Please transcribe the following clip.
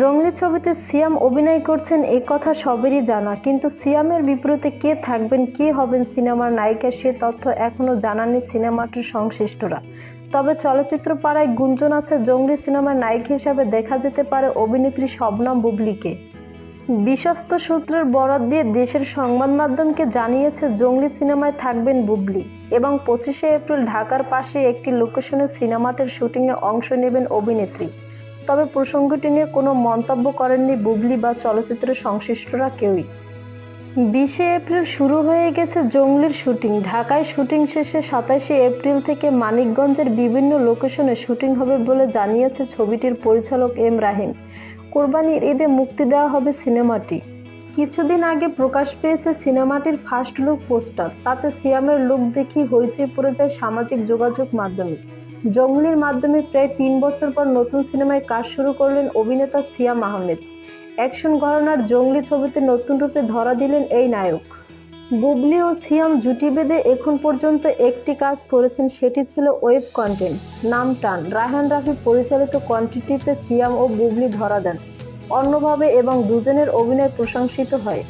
জঙ্গলি ছবিতে সিয়াম অভিনয় করছেন, এ কথা সবেরই জানা। কিন্তু সিয়ামের বিপরীতে কে থাকবেন, কে হবেন সিনেমার নায়িকা, সে তথ্য এখনও জানাননি সিনেমাটির সংশ্লিষ্টরা। তবে চলচ্চিত্র পাড়ায় গুঞ্জন আছে, জঙ্গলি সিনেমার নায়িকা হিসাবে দেখা যেতে পারে অভিনেত্রী শবনম বুবলিকে। বিশ্বস্ত সূত্রের বরাত দিয়ে দেশের সংবাদ মাধ্যমকে জানিয়েছে, জঙ্গলি সিনেমায় থাকবেন বুবলি এবং পঁচিশে এপ্রিল ঢাকার পাশে একটি লোকেশনে সিনেমাটির শুটিংয়ে অংশ নেবেন অভিনেত্রী। তবে প্রসঙ্গটি নিয়ে কোনো মন্তব্য করেননি বুবলি বা চলচ্চিত্রের সংশ্লিষ্টরা কেউই। বিশে এপ্রিল শুরু হয়ে গেছে জঙ্গলির শুটিং। ঢাকায় শুটিং শেষে সাতাশে এপ্রিল থেকে মানিকগঞ্জের বিভিন্ন লোকেশনে শুটিং হবে বলে জানিয়েছে ছবিটির পরিচালক এম রাহিম। কোরবানির ঈদে মুক্তি দেওয়া হবে সিনেমাটি। কিছুদিন আগে প্রকাশ পেয়েছে সিনেমাটির ফার্স্ট লুক পোস্টার তাতে সিয়ামের লুক দেখি হইচই পড়ে যায় সামাজিক যোগাযোগ মাধ্যমে। জঙ্গলির মাধ্যমে প্রায় তিন বছর পর নতুন সিনেমায় কাজ শুরু করলেন অভিনেতা সিয়াম আহমেদ অ্যাকশন ঘরানার জঙ্গলি ছবিতে নতুন রূপে ধরা দিলেন এই নায়ক। বুবলি ও সিয়াম জুটি বেঁধে এখন পর্যন্ত একটি কাজ করেছেন, সেটি ছিল ওয়েব কন্টেন্ট। নাম টান। রায়হান রাফি পরিচালিত কন্টেন্টটিতে সিয়াম ও বুবলি ধরা দেন। অন্যভাবে এবং দুজনের অভিনয় প্রশংসিত হয়।